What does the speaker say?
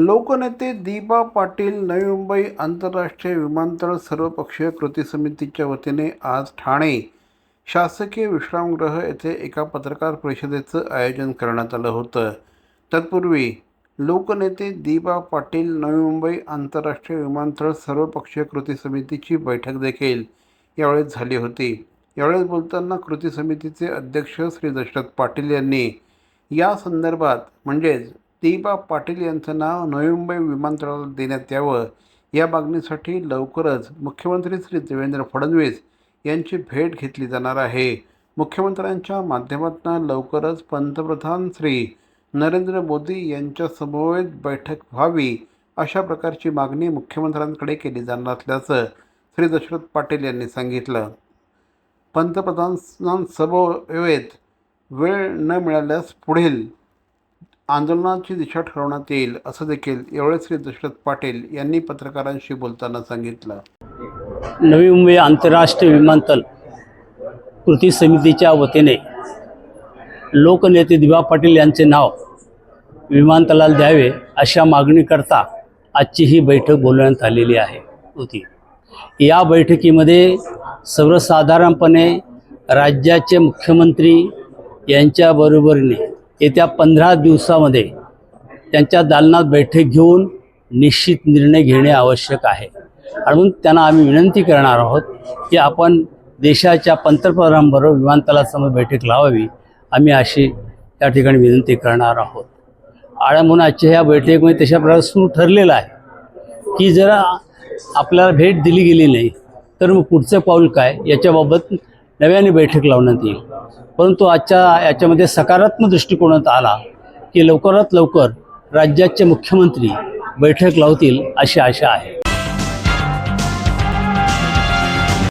लोकनेते दीपा पाटील नवी मुंबई आंतरराष्ट्रीय विमानतळ सर्वपक्षीय कृती समितीच्या वतीने आज ठाणे शासकीय विश्रामगृह येथे एका पत्रकार परिषदेचं आयोजन करण्यात आलं होतं. तत्पूर्वी लोकनेते दीपा पाटील नवी मुंबई आंतरराष्ट्रीय विमानतळ सर्वपक्षीय कृती समितीची बैठक देखील यावेळेस झाली होती. यावेळेस बोलताना कृती समितीचे अध्यक्ष श्री दशरथ पाटील यांनी या संदर्भात म्हणजेच दीपा पाटील यांचं नाव नवी मुंबई विमानतळाला देण्यात यावं या मागणीसाठी लवकरच मुख्यमंत्री श्री देवेंद्र फडणवीस यांची भेट घेतली जाणार आहे. मुख्यमंत्र्यांच्या माध्यमातून लवकरच पंतप्रधान श्री नरेंद्र मोदी यांच्या समवेत बैठक व्हावी अशा प्रकारची मागणी मुख्यमंत्र्यांकडे केली जाणार असल्याचं श्री दशरथ पाटील यांनी सांगितलं. पंतप्रधानांसमवेत वेळ न मिळाल्यास पुढील आंदोलनाची दिशा ठरवण्यात येईल असं देखील यावेळी श्री दशरथ पाटील यांनी पत्रकारांशी बोलताना सांगितलं. नवी मुंबई आंतरराष्ट्रीय विमानतळ कृती समितीच्या वतीने लोकनेते दिवा पाटील यांचे नाव विमानतळाला द्यावे अशा मागणीकरता आजची ही बैठक बोलवण्यात आलेली आहे. होती. या बैठकीमध्ये सर्वसाधारणपणे राज्याचे मुख्यमंत्री यांच्याबरोबरीने येत्या पंधरा दिवसामध्ये त्यांच्या दालनात बैठक घेऊन निश्चित निर्णय घेणे आवश्यक आहे. म्हणून त्यांना आम्ही विनंती करणार आहोत की आपण देशाच्या पंतप्रधानांबरोबर विमानतळासमोर बैठक लावावी. आम्ही अशी त्या ठिकाणी विनंती करणार आहोत. आणि म्हणून आजच्या ह्या बैठकीमध्ये तशा प्रकारे सुरू ठरलेलं आहे की जर आपल्याला भेट दिली गेली नाही तर मग पुढचं पाऊल काय याच्याबाबत नव्याने बैठक लावण्यात येईल. परंतु आजच्या याच्यामध्ये सकारात्मक दृष्टिकोनात आला की लवकरात लवकर राज्याचे मुख्यमंत्री बैठक लावतील अशी आशा आहे.